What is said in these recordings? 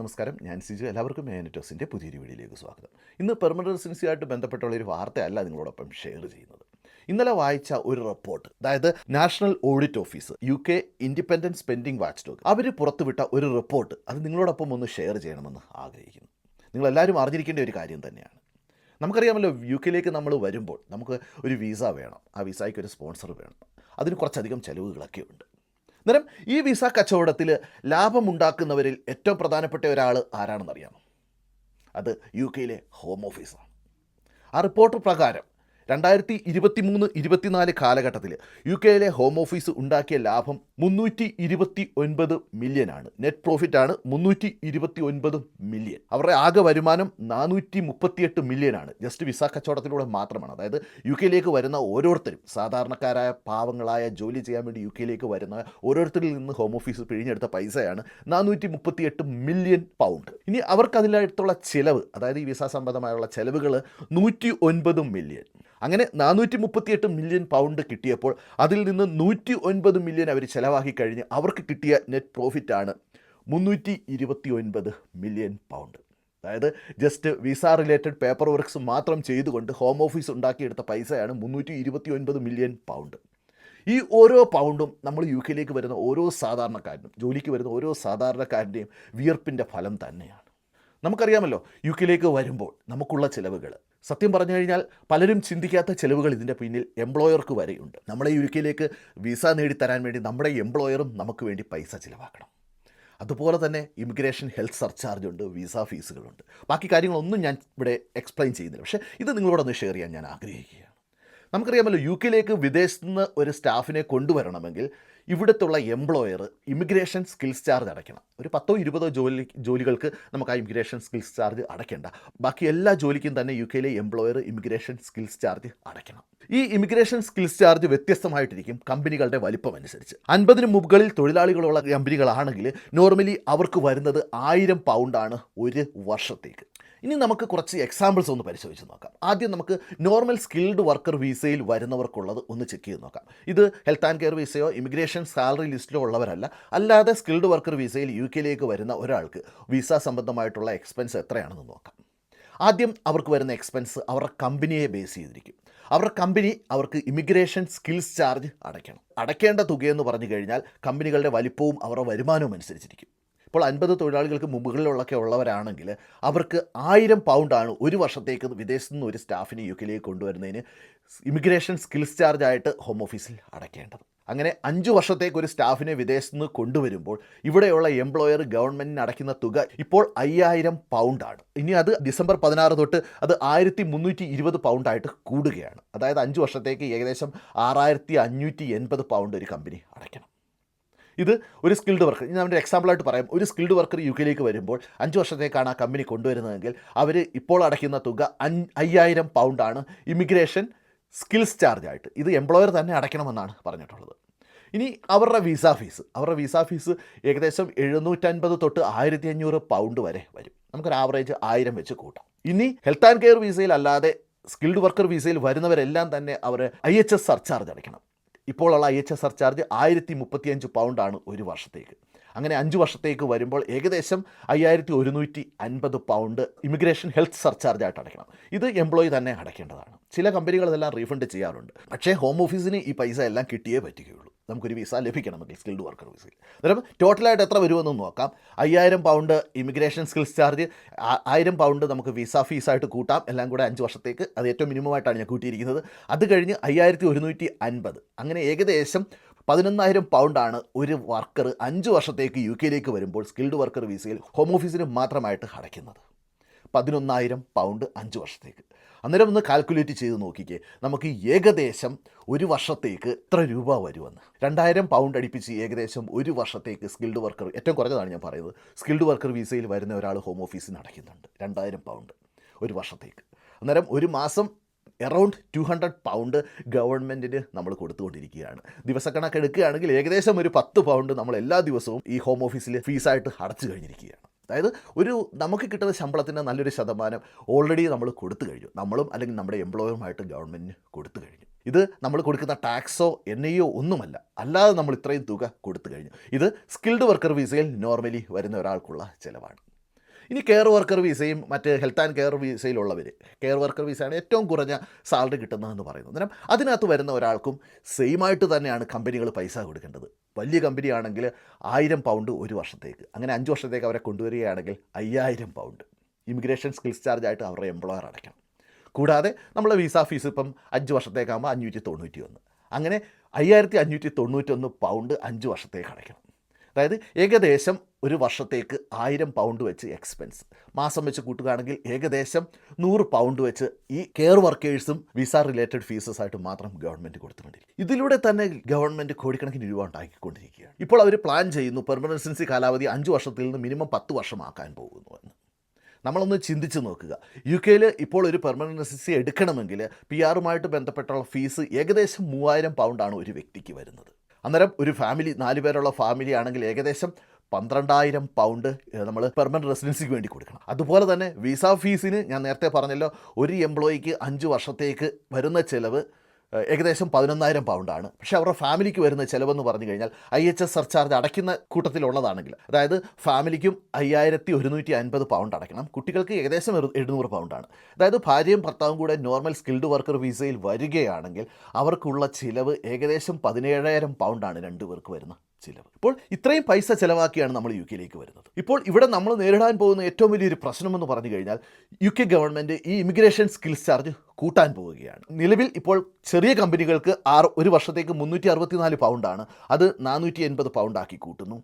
നമസ്കാരം. ഞാൻ സിജു. എല്ലാവർക്കും മേനറ്റോസിന്റെ പുതിയൊരു വീഡിയോയിലേക്ക് സ്വാഗതം. ഇന്ന് പെർമനന്റ് റെസിഡൻസിയായിട്ട് ബന്ധപ്പെട്ടുള്ള ഒരു വാർത്തയല്ല നിങ്ങളോടൊപ്പം ഷെയർ ചെയ്യുന്നത്. ഇന്നലെ വായിച്ച ഒരു റിപ്പോർട്ട് അതായത് National Audit Office U K independent spending watchdog അവർ പുറത്തുവിട്ട ഒരു റിപ്പോർട്ട് അത് നിങ്ങളോടൊപ്പം ഒന്ന് ഷെയർ ചെയ്യണമെന്ന് ആഗ്രഹിക്കുന്നു. നിങ്ങളെല്ലാവരും അറിഞ്ഞിരിക്കേണ്ട ഒരു കാര്യം തന്നെയാണ്. നമുക്കറിയാമല്ലോ യു കെയിലേക്ക് നമ്മൾ വരുമ്പോൾ നമുക്ക് ഒരു വിസ വേണം. ആ വിസയ്ക്ക് ഒരു സ്പോൺസർ വേണം. അതിന് കുറച്ചധികം ചിലവുകളൊക്കെ ഉണ്ട് അന്നേരം ഈ വിസ കച്ചവടത്തിൽ ലാഭമുണ്ടാക്കുന്നവരിൽ ഏറ്റവും പ്രധാനപ്പെട്ട ഒരാൾ ആരാണെന്നറിയാമോ? അത് യു കെയിലെ ഹോം ഓഫീസാണ് ആ റിപ്പോർട്ട് പ്രകാരം രണ്ടായിരത്തി ഇരുപത്തി മൂന്ന് ഇരുപത്തിനാല് കാലഘട്ടത്തിൽ യു കെയിലെ ഹോം ഓഫീസ് ഉണ്ടാക്കിയ ലാഭം മുന്നൂറ്റി ഇരുപത്തി ഒൻപത് മില്യനാണ്. നെറ്റ് പ്രോഫിറ്റ് ആണ് മുന്നൂറ്റി ഇരുപത്തി ഒൻപത് മില്യൺ അവരുടെ ആകെ വരുമാനം നാനൂറ്റി മുപ്പത്തിയെട്ട് മില്യനാണ്. ജസ്റ്റ് വിസ കച്ചവടത്തിലൂടെ മാത്രമാണ്. അതായത് യു കെയിലേക്ക് വരുന്ന ഓരോരുത്തരും സാധാരണക്കാരായ പാവങ്ങളായ ജോലി ചെയ്യാൻ വേണ്ടി യു കെയിലേക്ക് വരുന്ന ഓരോരുത്തരിൽ നിന്ന് ഹോം ഓഫീസ് പിഴിഞ്ഞെടുത്ത പൈസയാണ് നാനൂറ്റി മുപ്പത്തിയെട്ട് മില്യൺ പൗണ്ട്. ഇനി അവർക്ക് അതിലായിട്ടുള്ള ചിലവ് അതായത് ഈ വിസ സംബന്ധമായുള്ള ചിലവുകൾ നൂറ്റി ഒൻപത് മില്യൺ അങ്ങനെ നാനൂറ്റി മുപ്പത്തിയെട്ട് മില്യൺ പൗണ്ട് കിട്ടിയപ്പോൾ അതിൽ നിന്ന് നൂറ്റി ഒൻപത് മില്യൺ അവർ ചിലവാക്കി കഴിഞ്ഞ് അവർക്ക് കിട്ടിയ നെറ്റ് പ്രോഫിറ്റാണ് മുന്നൂറ്റി ഇരുപത്തി ഒൻപത് മില്യൺ പൗണ്ട് അതായത് just visa related paper works മാത്രം ചെയ്തുകൊണ്ട് ഹോം ഓഫീസ് ഉണ്ടാക്കിയെടുത്ത പൈസയാണ് മുന്നൂറ്റി ഇരുപത്തി ഒൻപത് മില്യൺ പൗണ്ട് ഈ ഓരോ പൗണ്ടും നമ്മൾ യു കെയിലേക്ക് വരുന്ന ഓരോ സാധാരണക്കാരനും ജോലിക്ക് വരുന്ന ഓരോ സാധാരണക്കാരന്റെയും വിയർപ്പിന്റെ ഫലം തന്നെയാണ്. നമുക്കറിയാമല്ലോ യു കെയിലേക്ക് വരുമ്പോൾ നമുക്കുള്ള ചിലവുകൾ സത്യം പറഞ്ഞു കഴിഞ്ഞാൽ പലരും ചിന്തിക്കാത്ത ചിലവുകൾ ഇതിന്റെ പിന്നിൽ എംപ്ലോയർക്ക് വരെയുണ്ട്. നമ്മളെ യു കെയിലേക്ക് വിസ നേടിത്തരാൻ വേണ്ടി നമ്മുടെ എംപ്ലോയറും നമുക്ക് വേണ്ടി പൈസ ചിലവാക്കണം. അതുപോലെ തന്നെ ഇമിഗ്രേഷൻ ഹെൽത്ത് സർചാർജ് ഉണ്ട് വിസ ഫീസുകളുണ്ട് ബാക്കി കാര്യങ്ങളൊന്നും ഞാൻ ഇവിടെ എക്സ്പ്ലെയിൻ ചെയ്യുന്നില്ല. പക്ഷേ ഇത് നിങ്ങളോടൊന്ന് ഷെയർ ചെയ്യാൻ ഞാൻ ആഗ്രഹിക്കുകയാണ്. നമുക്കറിയാമല്ലോ യു കെയിലേക്ക് വിദേശത്ത് നിന്ന് ഒരു സ്റ്റാഫിനെ കൊണ്ടുവരണമെങ്കിൽ ഇവിടുത്തുള്ള എംപ്ലോയർ ഇമിഗ്രേഷൻ സ്കിൽസ് ചാർജ് അടയ്ക്കണം. ഒരു പത്തോ ഇരുപതോ ജോലി ജോലികൾക്ക് നമുക്ക് ആ ഇമിഗ്രേഷൻ സ്കിൽസ് ചാർജ് അടയ്ക്കേണ്ട. ബാക്കി എല്ലാ ജോലിക്കും തന്നെ യു കെയിലെ എംപ്ലോയർ ഇമിഗ്രേഷൻ സ്കിൽസ് ചാർജ് അടയ്ക്കണം. ഈ ഇമിഗ്രേഷൻ സ്കിൽസ് ചാർജ് വ്യത്യസ്തമായിട്ടിരിക്കും കമ്പനികളുടെ വലിപ്പം അനുസരിച്ച്. അൻപതിന് മുകളിൽ തൊഴിലാളികളുള്ള കമ്പനികളാണെങ്കിൽ നോർമലി അവർക്ക് വരുന്നത് ആയിരം പൗണ്ടാണ് ഒരു വർഷത്തേക്ക്. ഇനി നമുക്ക് കുറച്ച് എക്സാമ്പിൾസ് ഒന്ന് പരിശോധിച്ച് നോക്കാം. ആദ്യം നമുക്ക് നോർമൽ സ്കിൽഡ് വർക്കർ വിസയിൽ വരുന്നവർക്കുള്ളത് ഒന്ന് ചെക്ക് ചെയ്ത് നോക്കാം. ഇത് ഹെൽത്ത് ആൻഡ് കെയർ വിസയോ ഇമിഗ്രേഷൻ സാലറി ലിസ്റ്റിലോ ഉള്ളവരല്ല. അല്ലാതെ സ്കിൽഡ് വർക്കർ വിസയിൽ യു കെയിലേക്ക് വരുന്ന ഒരാൾക്ക് വിസ സംബന്ധമായിട്ടുള്ള എക്സ്പെൻസ് എത്രയാണെന്ന് നോക്കാം. ആദ്യം അവർക്ക് വരുന്ന എക്സ്പെൻസ് അവരുടെ കമ്പനിയെ ബേസ് ചെയ്തിരിക്കും. അവരുടെ കമ്പനി അവർക്ക് ഇമിഗ്രേഷൻ സ്കിൽസ് ചാർജ് അടയ്ക്കണം. അടയ്ക്കേണ്ട തുകയെന്ന് പറഞ്ഞു കഴിഞ്ഞാൽ കമ്പനികളുടെ വലിപ്പവും അവരുടെ വരുമാനവും അനുസരിച്ചിരിക്കും. ഇപ്പോൾ അൻപത് തൊഴിലാളികൾക്ക് മുകളിലൊക്കെ ഉള്ളവരാണെങ്കിൽ അവർക്ക് ആയിരം പൗണ്ടാണ് ഒരു വർഷത്തേക്ക് വിദേശത്തു നിന്ന് ഒരു സ്റ്റാഫിനെ യു കെയിലേക്ക് കൊണ്ടുവരുന്നതിന് ഇമിഗ്രേഷൻ സ്കിൽസ് ചാർജ് ആയിട്ട് ഹോം ഓഫീസിൽ അടയ്ക്കേണ്ടത്. അങ്ങനെ അഞ്ച് വർഷത്തേക്ക് ഒരു സ്റ്റാഫിനെ വിദേശത്തു നിന്ന് കൊണ്ടുവരുമ്പോൾ ഇവിടെയുള്ള എംപ്ലോയർ ഗവൺമെന്റിന് അടയ്ക്കുന്ന തുക ഇപ്പോൾ അയ്യായിരം പൗണ്ടാണ്. ഇനി അത് ഡിസംബർ പതിനാറ് തൊട്ട് അത് ആയിരത്തി മുന്നൂറ്റി ഇരുപത് പൗണ്ടായിട്ട് കൂടുകയാണ്. അതായത് അഞ്ച് വർഷത്തേക്ക് ഏകദേശം ആറായിരത്തി അഞ്ഞൂറ്റി എൺപത് പൗണ്ട് ഒരു കമ്പനി അടയ്ക്കണം. ഇത് ഒരു സ്കിൽഡ് വർക്കർ ഞാൻ ഒരു എക്സാമ്പിളായിട്ട് പറയാം. ഒരു സ്കിൽഡ് വർക്കർ യു കെയിലേക്ക് വരുമ്പോൾ അഞ്ച് വർഷത്തേക്കാണ് ആ കമ്പനി കൊണ്ടുവരുന്നതെങ്കിൽ അവർ ഇപ്പോൾ അടയ്ക്കുന്ന തുക അയ്യായിരം പൗണ്ടാണ് ഇമിഗ്രേഷൻ സ്കിൽസ് ചാർജ് ആയിട്ട്. ഇത് എംപ്ലോയർ തന്നെ അടയ്ക്കണമെന്നാണ് പറഞ്ഞിട്ടുള്ളത്. ഇനി അവരുടെ വിസ ഫീസ് അവരുടെ വിസ ഫീസ് ഏകദേശം എഴുന്നൂറ്റൻപത് തൊട്ട് ആയിരത്തി അഞ്ഞൂറ് പൗണ്ട് വരെ വരും. നമുക്കൊരു ആവറേജ് ആയിരം വെച്ച് കൂട്ടാം. ഇനി ഹെൽത്ത് ആൻഡ് കെയർ വിസയിൽ അല്ലാതെ സ്കിൽഡ് വർക്കർ വിസയിൽ വരുന്നവരെല്ലാം തന്നെ അവർ ഐ എച്ച് എസ് സർചാർജ് അടയ്ക്കണം. ഇപ്പോഴുള്ള ഐ എച്ച് എസ് സർചാർജ് ആയിരത്തി മുപ്പത്തിയഞ്ച് പൗണ്ടാണ് ഒരു വർഷത്തേക്ക്. അങ്ങനെ അഞ്ച് വർഷത്തേക്ക് വരുമ്പോൾ ഏകദേശം അയ്യായിരത്തി ഒരുന്നൂറ്റി അൻപത് പൗണ്ട് ഇമിഗ്രേഷൻ ഹെൽത്ത് സർചാർജ് ആയിട്ട് അടയ്ക്കണം. ഇത് എംപ്ലോയി തന്നെ അടയ്ക്കേണ്ടതാണ്. ചില കമ്പനികൾ ഇതെല്ലാം റീഫണ്ട് ചെയ്യാറുണ്ട്. പക്ഷേ ഹോം ഓഫീസിന് ഈ പൈസ എല്ലാം കിട്ടിയേ പറ്റുകയുള്ളൂ. നമുക്കൊരു വിസ ലഭിക്കണമെങ്കിൽ സ്കിൽഡ് വർക്കർ വിസയിൽ. അന്നേരം ടോട്ടലായിട്ട് എത്ര വരുമെന്ന് നോക്കാം. അയ്യായിരം പൗണ്ട് ഇമിഗ്രേഷൻ സ്കിൽസ് ചാർജ് ആയിരം പൗണ്ട് നമുക്ക് വിസ ഫീസായിട്ട് കൂട്ടാം. എല്ലാം കൂടെ അഞ്ച് വർഷത്തേക്ക്. അത് ഏറ്റവും മിനിമമായിട്ടാണ് ഞാൻ കൂട്ടിയിരിക്കുന്നത്. അത് കഴിഞ്ഞ് അയ്യായിരത്തി ഒരുന്നൂറ്റി അൻപത് അങ്ങനെ ഏകദേശം പതിനൊന്നായിരം പൗണ്ടാണ് ഒരു വർക്കർ അഞ്ച് വർഷത്തേക്ക് യു കെയിലേക്ക് വരുമ്പോൾ സ്കിൽഡ് വർക്കർ വിസയിൽ ഹോം ഓഫീസിന് മാത്രമായിട്ട് അടയ്ക്കുന്നത്. പതിനൊന്നായിരം പൗണ്ട് അഞ്ച് വർഷത്തേക്ക്. അന്നേരം ഒന്ന് കാൽക്കുലേറ്റ് ചെയ്ത് നോക്കിക്കേ. നമുക്ക് ഏകദേശം ഒരു വർഷത്തേക്ക് എത്ര രൂപ വരുമെന്ന്. രണ്ടായിരം പൗണ്ട് അടിപ്പിച്ച് ഏകദേശം ഒരു വർഷത്തേക്ക് സ്കിൽഡ് വർക്കർ ഏറ്റവും കുറഞ്ഞതാണ് ഞാൻ പറയുന്നത് സ്കിൽഡ് വർക്കർ വിസയിൽ വരുന്ന ഒരാൾ ഹോം ഓഫീസിന് അടയ്ക്കുന്നുണ്ട്. രണ്ടായിരം പൗണ്ട് ഒരു വർഷത്തേക്ക്. അന്നേരം ഒരു മാസം എറൗണ്ട് ടു ഹൺഡ്രഡ് പൗണ്ട് ഗവൺമെന്റിന് നമ്മൾ കൊടുത്തുകൊണ്ടിരിക്കുകയാണ്. ദിവസക്കണക്ക് എടുക്കുകയാണെങ്കിൽ ഏകദേശം ഒരു പത്ത് പൗണ്ട് നമ്മൾ എല്ലാ ദിവസവും ഈ ഹോം ഓഫീസിൽ ഫീസായിട്ട് അടച്ചു കഴിഞ്ഞിരിക്കുകയാണ്. അതായത് ഒരു നമുക്ക് കിട്ടുന്ന ശമ്പളത്തിന്റെ നല്ലൊരു ശതമാനം ഓൾറെഡി നമ്മൾ കൊടുത്തു കഴിഞ്ഞു. നമ്മളും അല്ലെങ്കിൽ നമ്മുടെ എംപ്ലോയറുമായിട്ട് ഗവൺമെന്റിന് കൊടുത്തു കഴിഞ്ഞു. ഇത് നമ്മൾ കൊടുക്കുന്ന ടാക്സോ എൻ ഐയോ ഒന്നുമല്ല. അല്ലാതെ നമ്മൾ ഇത്രയും തുക കൊടുത്തു കഴിഞ്ഞു. ഇത് സ്കിൽഡ് വർക്കർ വിസയിൽ നോർമലി വരുന്ന ഒരാൾക്കുള്ള ചിലവാണ്. ഇനി കെയർ വർക്കർ വിസയും മറ്റ് ഹെൽത്ത് ആൻഡ് കെയർ വിസയിലുള്ളവർ കെയർ വർക്കർ വിസയാണ് ഏറ്റവും കുറഞ്ഞ സാലറി കിട്ടുന്നതെന്ന് പറയുന്നത് അന്നേരം അതിനകത്ത് വരുന്ന ഒരാൾക്കും സെയിം ആയിട്ട് തന്നെയാണ് കമ്പനികൾ പൈസ കൊടുക്കേണ്ടത്. വലിയ കമ്പനി ആണെങ്കിൽ ആയിരം പൗണ്ട് ഒരു വർഷത്തേക്ക്. അങ്ങനെ അഞ്ച് വർഷത്തേക്ക് അവരെ കൊണ്ടുവരികയാണെങ്കിൽ അയ്യായിരം പൗണ്ട് ഇമിഗ്രേഷൻ സ്കിൽസ് ചാർജ് ആയിട്ട് അവരുടെ എംപ്ലോയർ അടയ്ക്കണം. കൂടാതെ നമ്മളെ വിസ ഫീസ് ഇപ്പം അഞ്ച് വർഷത്തേക്കാകുമ്പോൾ അഞ്ഞൂറ്റി തൊണ്ണൂറ്റി ഒന്ന് അങ്ങനെ അയ്യായിരത്തി അഞ്ഞൂറ്റി തൊണ്ണൂറ്റൊന്ന് പൗണ്ട് അഞ്ച് വർഷത്തേക്ക് അടയ്ക്കണം. അതായത് ഏകദേശം ഒരു വർഷത്തേക്ക് ആയിരം പൗണ്ട് വെച്ച് എക്സ്പെൻസ് മാസം വെച്ച് കൂട്ടുകയാണെങ്കിൽ ഏകദേശം നൂറ് പൗണ്ട് വെച്ച് ഈ കെയർ വർക്കേഴ്സും വിസ റിലേറ്റഡ് ഫീസസ് ആയിട്ട് മാത്രം ഗവൺമെന്റ് കൊടുത്തുകൊണ്ടിരിക്കും. ഇതിലൂടെ തന്നെ ഗവൺമെന്റ് കോടിക്കണക്കിന് രൂപ ഉണ്ടാക്കിക്കൊണ്ടിരിക്കുകയാണ്. ഇപ്പോൾ അവർ പ്ലാൻ ചെയ്യുന്നു പെർമനൻസൻസി കാലാവധി അഞ്ച് വർഷത്തിൽ നിന്ന് മിനിമം പത്ത് വർഷമാക്കാൻ പോകുന്നു എന്ന്. നമ്മളൊന്ന് ചിന്തിച്ച് നോക്കുക. യു കെയിൽ ഇപ്പോൾ ഒരു പെർമനന്റ് എടുക്കണമെങ്കിൽ പി ആറുമായിട്ട് ബന്ധപ്പെട്ടുള്ള ഫീസ് ഏകദേശം മൂവായിരം പൗണ്ടാണ് ഒരു വ്യക്തിക്ക് വരുന്നത്. അന്നേരം ഒരു ഫാമിലി നാല് പേരുള്ള ഫാമിലി ആണെങ്കിൽ ഏകദേശം പന്ത്രണ്ടായിരം പൗണ്ട് നമ്മൾ പെർമനന്റ് റെസിഡൻസിക്ക് വേണ്ടി കൊടുക്കണം. അതുപോലെ തന്നെ വിസ ഫീസിന് ഞാൻ നേരത്തെ പറഞ്ഞല്ലോ ഒരു എംപ്ലോയിക്ക് അഞ്ച് വർഷത്തേക്ക് വരുന്ന ചിലവ് ഏകദേശം പതിനൊന്നായിരം പൗണ്ടാണ്. പക്ഷേ അവരുടെ ഫാമിലിക്ക് വരുന്ന ചിലവെന്ന് പറഞ്ഞു കഴിഞ്ഞാൽ ഐ എച്ച് എസ് സർചാർജ് അടയ്ക്കുന്ന കൂട്ടത്തിലുള്ളതാണെങ്കിൽ അതായത് ഫാമിലിക്കും അയ്യായിരത്തി ഒരുന്നൂറ്റി അൻപത് പൗണ്ട് അടയ്ക്കണം. കുട്ടികൾക്ക് ഏകദേശം എഴുന്നൂറ് പൗണ്ടാണ്. അതായത് ഭാര്യയും ഭർത്താവും കൂടെ നോർമൽ സ്കിൽഡ് വർക്കർ വിസയിൽ വരികയാണെങ്കിൽ അവർക്കുള്ള ചിലവ് ഏകദേശം പതിനേഴായിരം പൗണ്ടാണ് രണ്ടുപേർക്ക് വരുന്ന ചിലവ്. ഇപ്പോൾ ഇത്രയും പൈസ ചിലവാക്കിയാണ് നമ്മൾ യു കെയിലേക്ക് വരുന്നത്. ഇപ്പോൾ ഇവിടെ നമ്മൾ നേരിടാൻ പോകുന്ന ഏറ്റവും വലിയൊരു പ്രശ്നമെന്ന് പറഞ്ഞു കഴിഞ്ഞാൽ യു കെ ഗവൺമെന്റ് ഈ ഇമിഗ്രേഷൻ സ്കിൽസ് ചാർജ് കൂട്ടാൻ പോവുകയാണ്. നിലവിൽ ഇപ്പോൾ ചെറിയ കമ്പനികൾക്ക് ആറ് ഒരു വർഷത്തേക്ക് മുന്നൂറ്റി അറുപത്തിനാല് പൗണ്ടാണ്. അത് നാനൂറ്റി എൺപത് പൗണ്ടാക്കി കൂട്ടുന്നു.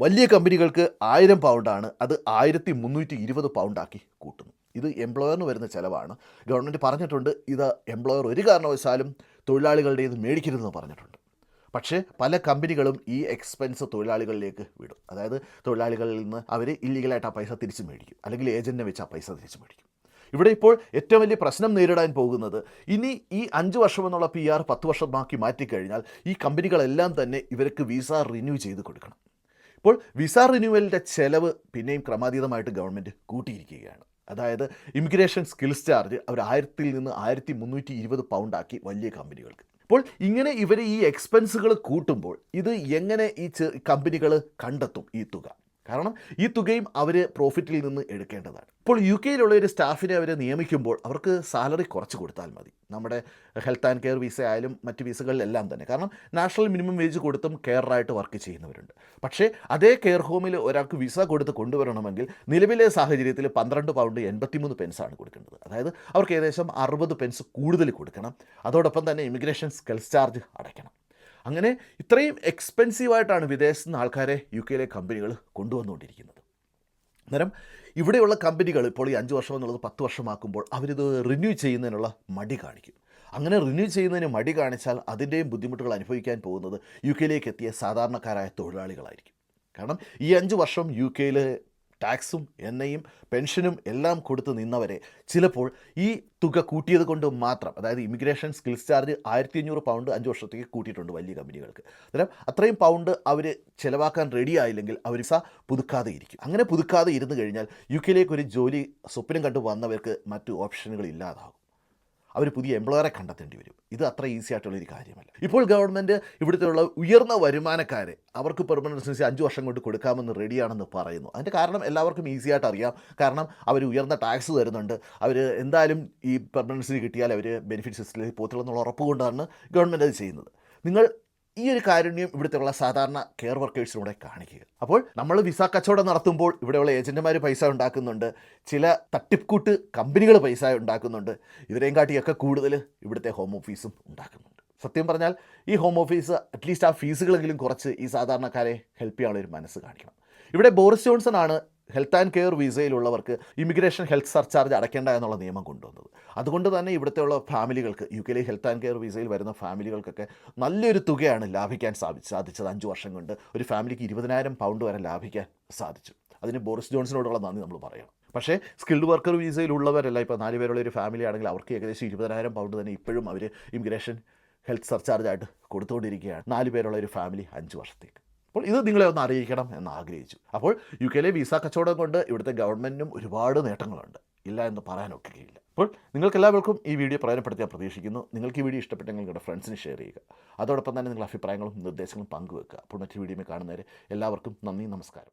വലിയ കമ്പനികൾക്ക് ആയിരം പൗണ്ടാണ്. അത് ആയിരത്തി മുന്നൂറ്റി ഇരുപത് പൗണ്ടാക്കി കൂട്ടുന്നു. ഇത് എംപ്ലോയറിന് വരുന്ന ചിലവാണ്. ഗവൺമെന്റ് പറഞ്ഞിട്ടുണ്ട് ഇത് എംപ്ലോയർ ഒരു കാരണവശാലും തൊഴിലാളികളുടെ ഇത് മേടിക്കരുതെന്ന് പറഞ്ഞിട്ടുണ്ട്. പക്ഷേ പല കമ്പനികളും ഈ എക്സ്പെൻസ് തൊഴിലാളികളിലേക്ക് വിടും. അതായത് തൊഴിലാളികളിൽ നിന്ന് അവർ ഇല്ലീഗലായിട്ട് ആ പൈസ തിരിച്ച് മേടിക്കും. അല്ലെങ്കിൽ ഏജന്റിനെ വെച്ച് ആ പൈസ തിരിച്ച് മേടിക്കും. ഇവിടെ ഇപ്പോൾ ഏറ്റവും വലിയ പ്രശ്നം നേരിടാൻ പോകുന്നത് ഇനി ഈ അഞ്ച് വർഷം എന്നുള്ള പി ആർ പത്ത് വർഷമാക്കി മാറ്റിക്കഴിഞ്ഞാൽ ഈ കമ്പനികളെല്ലാം തന്നെ ഇവർക്ക് വിസ റിന്യൂ ചെയ്ത് കൊടുക്കണം. ഇപ്പോൾ വിസ റിന്യൂവലിന്റെ ചെലവ് പിന്നെയും ക്രമാതീതമായിട്ട് ഗവൺമെന്റ് കൂട്ടിയിരിക്കുകയാണ്. അതായത് ഇമിഗ്രേഷൻ സ്കിൽസ് ചാർജ് അവർ ആയിരത്തിൽ നിന്ന് ആയിരത്തി മുന്നൂറ്റി ഇരുപത് പൗണ്ടാക്കി വലിയ കമ്പനികൾക്ക്. ഇപ്പോൾ ഇങ്ങനെ ഇവർ ഈ എക്സ്പെൻസുകൾ കൂട്ടുമ്പോൾ ഇത് എങ്ങനെ ഈ കമ്പനികൾ കണ്ടെത്തും ഈ തുക? കാരണം ഈ തുകയും അവർ പ്രോഫിറ്റിൽ നിന്ന് എടുക്കേണ്ടതാണ്. ഇപ്പോൾ യു കെയിലുള്ള ഒരു സ്റ്റാഫിനെ അവർ നിയമിക്കുമ്പോൾ അവർക്ക് സാലറി കുറച്ച് കൊടുത്താൽ മതി. നമ്മുടെ ഹെൽത്ത് ആൻഡ് കെയർ വിസ ആയാലും മറ്റ് വിസകളിലെല്ലാം തന്നെ. കാരണം നാഷണൽ മിനിമം വേജ് കൊടുത്തും കെയറായിട്ട് വർക്ക് ചെയ്യുന്നവരുണ്ട്. പക്ഷേ അതേ കെയർ ഹോമിൽ ഒരാൾക്ക് വിസ കൊടുത്ത് കൊണ്ടുവരണമെങ്കിൽ നിലവിലെ സാഹചര്യത്തിൽ പന്ത്രണ്ട് പൗണ്ട് എൺപത്തിമൂന്ന് പെൻസാണ് കൊടുക്കേണ്ടത്. അതായത് അവർക്ക് ഏകദേശം അറുപത് പെൻസ് കൂടുതൽ കൊടുക്കണം. അതോടൊപ്പം തന്നെ ഇമിഗ്രേഷൻ സ്കെൽസ് ചാർജ് അടയ്ക്കണം. അങ്ങനെ ഇത്രയും എക്സ്പെൻസീവായിട്ടാണ് വിദേശത്ത് നിന്ന് ആൾക്കാരെ യു കെയിലെ കമ്പനികൾ കൊണ്ടുവന്നുകൊണ്ടിരിക്കുന്നത്. അന്നേരം ഇവിടെയുള്ള കമ്പനികൾ ഇപ്പോൾ ഈ അഞ്ച് വർഷം എന്നുള്ളത് പത്ത് വർഷമാക്കുമ്പോൾ അവരിത് റിന്യൂ ചെയ്യുന്നതിനുള്ള മടി കാണിക്കും. അങ്ങനെ റിന്യൂ ചെയ്യുന്നതിന് മടി കാണിച്ചാൽ അതിന്റെയും ബുദ്ധിമുട്ടുകൾ അനുഭവിക്കാൻ പോകുന്നത് യു കെയിലേക്ക് എത്തിയ സാധാരണക്കാരായ തൊഴിലാളികളായിരിക്കും. കാരണം ഈ അഞ്ച് വർഷം യു കെയിൽ ടാക്സും എണ്ണയും പെൻഷനും എല്ലാം കൊടുത്ത് നിന്നവരെ ചിലപ്പോൾ ഈ തുക കൂട്ടിയത് കൊണ്ട് മാത്രം അതായത് ഇമിഗ്രേഷൻ സ്കിൽസ് ചാർജ് ആയിരത്തി അഞ്ഞൂറ് പൗണ്ട് അഞ്ച് വർഷത്തേക്ക് കൂട്ടിയിട്ടുണ്ട് വലിയ കമ്പനികൾക്ക്. അന്നേരം അത്രയും പൗണ്ട് അവർ ചിലവാക്കാൻ റെഡി ആയില്ലെങ്കിൽ അവർ വിസ പുതുക്കാതെ ഇരിക്കും. അങ്ങനെ പുതുക്കാതെ ഇരുന്ന് കഴിഞ്ഞാൽ യു കെയിലേക്ക് ഒരു ജോലി സ്വപ്നം കണ്ടു വന്നവർക്ക് മറ്റു ഓപ്ഷനുകൾ ഇല്ലാതാകും. അവർ പുതിയ എംപ്ലോയറെ കണ്ടെത്തേണ്ടി വരും. ഇത് അത്ര ഈസി ആയിട്ടുള്ളൊരു കാര്യമല്ല. ഇപ്പോൾ ഗവൺമെന്റ് ഇവിടുത്തെയുള്ള ഉയർന്ന വരുമാനക്കാരെ അവർക്ക് പെർമനന്റ് റെസിഡൻസി അഞ്ച് വർഷം കൊണ്ട് കൊടുക്കാമെന്ന് റെഡിയാണെന്ന് പറയുന്നു. അതിന്റെ കാരണം എല്ലാവർക്കും ഈസി ആയിട്ട് അറിയാം. കാരണം അവർ ഉയർന്ന ടാക്സ് തരുന്നുണ്ട്. അവർ എന്തായാലും ഈ പെർമനൻസി കിട്ടിയാൽ അവർ ബെനിഫിറ്റ് സിസ്റ്റത്തിൽ പോത്തുള്ളെന്നുള്ള ഉറപ്പ് കൊണ്ടാണ് ഗവൺമെന്റ് അത് ചെയ്യുന്നത്. നിങ്ങൾ ഈ ഒരു കാരുണ്യം ഇവിടുത്തെയുള്ള സാധാരണ കെയർ വർക്കേഴ്സിലൂടെ കാണിക്കുക. അപ്പോൾ നമ്മൾ വിസ കച്ചവടം നടത്തുമ്പോൾ ഇവിടെയുള്ള ഏജന്റുമാർ പൈസ ഉണ്ടാക്കുന്നുണ്ട്. ചില തട്ടിപ്പുകൂട്ട് കമ്പനികൾ പൈസ ഉണ്ടാക്കുന്നുണ്ട്. ഇവരെയും കാട്ടിയൊക്കെ കൂടുതൽ ഇവിടുത്തെ ഹോം ഓഫീസും ഉണ്ടാക്കുന്നുണ്ട്. സത്യം പറഞ്ഞാൽ ഈ ഹോം ഓഫീസ് അറ്റ്ലീസ്റ്റ് ആ ഫീസുകളെങ്കിലും കുറച്ച് ഈ സാധാരണക്കാരെ ഹെൽപ്പ് ചെയ്യാനുള്ള ഒരു മനസ്സ് കാണിക്കണം. ഇവിടെ ബോറിസ് ജോൺസൺ ആണ് ഹെൽത്ത് ആൻഡ് കെയർ വിസയിലുള്ളവർക്ക് ഇമിഗ്രേഷൻ ഹെൽത്ത് സർചാർജ് അടയ്ക്കേണ്ട എന്നുള്ള നിയമം കൊണ്ടുവന്നത്. അതുകൊണ്ട് തന്നെ ഇവിടുത്തെയുള്ള ഫാമിലികൾക്ക് യു കെയിലെ ഹെൽത്ത് ആൻഡ് കെയർ വിസയിൽ വരുന്ന ഫാമിലികൾക്കൊക്കെ നല്ലൊരു തുകയാണ് ലാഭിക്കാൻ സാധിച്ചത്. സാധിച്ചത് അഞ്ച് വർഷം കൊണ്ട് ഒരു ഫാമിലിക്ക് ഇരുപതിനായിരം പൗണ്ട് വരെ ലാഭിക്കാൻ സാധിച്ചു. അതിന് ബോറിസ് ജോൺസിനോടുള്ള നന്ദി നമ്മൾ പറയണം. പക്ഷേ സ്കിൽഡ് വർക്കർ വിസയിലുള്ളവരല്ല ഇപ്പോൾ നാല് പേരുള്ള ഒരു ഫാമിലി ആണെങ്കിൽ അവർക്ക് ഏകദേശം ഇരുപതിനായിരം പൗണ്ട് തന്നെ ഇപ്പോഴും അവർ ഇമിഗ്രേഷൻ ഹെൽത്ത് സർചാർജായിട്ട് കൊടുത്തുകൊണ്ടിരിക്കുകയാണ് നാല് പേരുള്ള ഒരു ഫാമിലി അഞ്ച് വർഷത്തേക്ക്. അപ്പോൾ ഇത് നിങ്ങളെ ഒന്ന് അറിയിക്കണം എന്ന് ആഗ്രഹിച്ചു. അപ്പോൾ യു കെയിലെ വിസ കച്ചവടം കൊണ്ട് ഇവിടുത്തെ ഗവൺമെന്റിനും ഒരുപാട് നേട്ടങ്ങളുണ്ട്. ഇല്ല എന്ന് പറയാനൊക്കുകയില്ല അപ്പോൾ നിങ്ങൾക്ക് എല്ലാവർക്കും ഈ വീഡിയോ പ്രയോജനപ്പെടുത്തി ഞാൻ പ്രതീക്ഷിക്കുന്നു. നിങ്ങൾക്ക് ഈ വീഡിയോ ഇഷ്ടപ്പെട്ടെങ്കിൽ നിങ്ങളുടെ ഫ്രണ്ട്സിന് ഷെയർ ചെയ്യുക. അതോടൊപ്പം തന്നെ നിങ്ങളുടെ അഭിപ്രായങ്ങളും നിർദ്ദേശങ്ങളും പങ്കുവെക്കുക. അപ്പോൾ മറ്റൊരു വീഡിയോ കാണുന്നവരെ എല്ലാവർക്കും നന്ദി നമസ്കാരം.